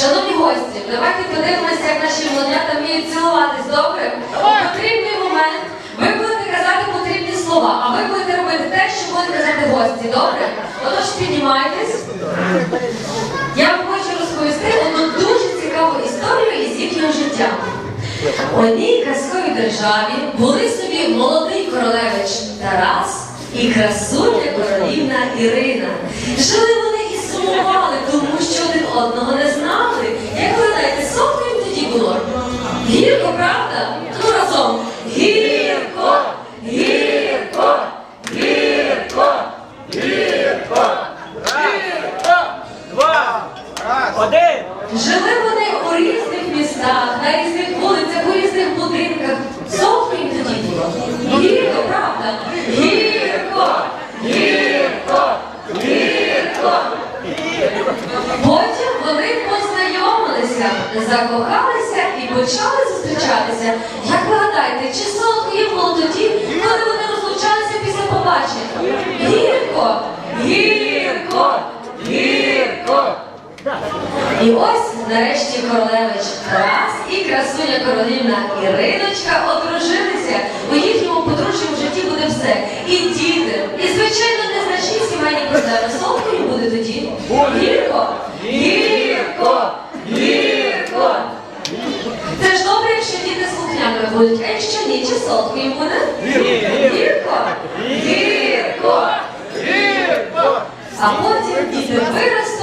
Шановні гості, давайте подивимося, як наші молодята вміють цілуватись, добре? У потрібний момент ви будете казати потрібні слова, а ви будете робити те, що будуть казати гості, добре? Отож піднімайтесь. Я вам хочу розповісти одну дуже цікаву історію із їхнього життя. У одній казковій державі були собі молодий королевич Тарас і красуня королівна Ірина. Жили вони і сумували, тому що один одного не знали. Як ви знаєте, солодко їм тоді було. Гірко, правда? Ну разом. Гірко, гірко, гірко. Два, один. Жили вони у різних містах, на різних вулицях, у різних будинках. Солодко їм тоді було. Гірко, правда? Гірко, гірко. Потім вони познайомилися, закохалися і почали зустрічатися. Як ви гадаєте, чи солодко їм було тоді, коли вони розлучалися після побачення? Гірко, гірко, гірко. І ось нарешті королевич Тарас і красуня королівна Іриночка одружилися. У їхньому подружньому житті буде все. І діти, і звичайно незначні сімейні проблеми. Солодко їм буде тоді. Гірко, гірко, гірко. Це ж добре, якщо діти слухняними будуть, а якщо ні, чи солодко їм буде? Гірко, гірко. А потім діти виростуть,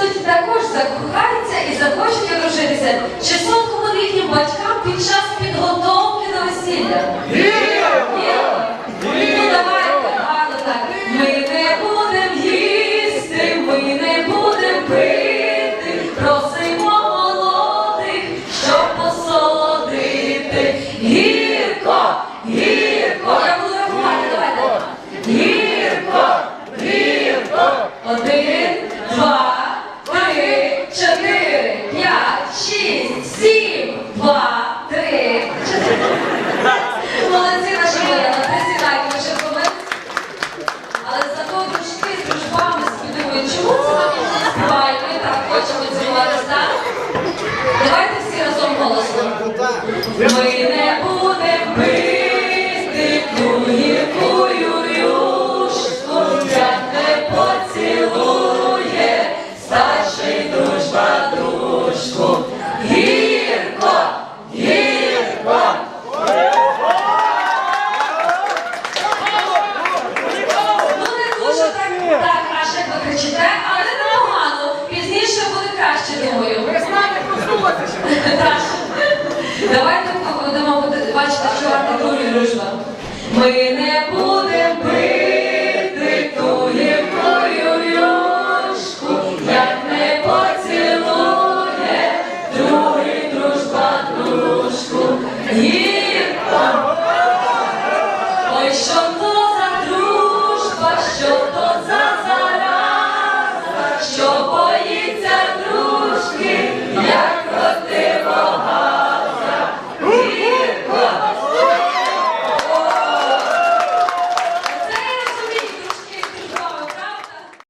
Один, два, три, чотири, п'ять, шість, сім, два, три, чотири. Молодці наша Марина, присідайте ще. Але зато дружки з дружбами сподівають, чому це хочемо цілуватися, так? Давайте всі разом голосно. Ми не буде.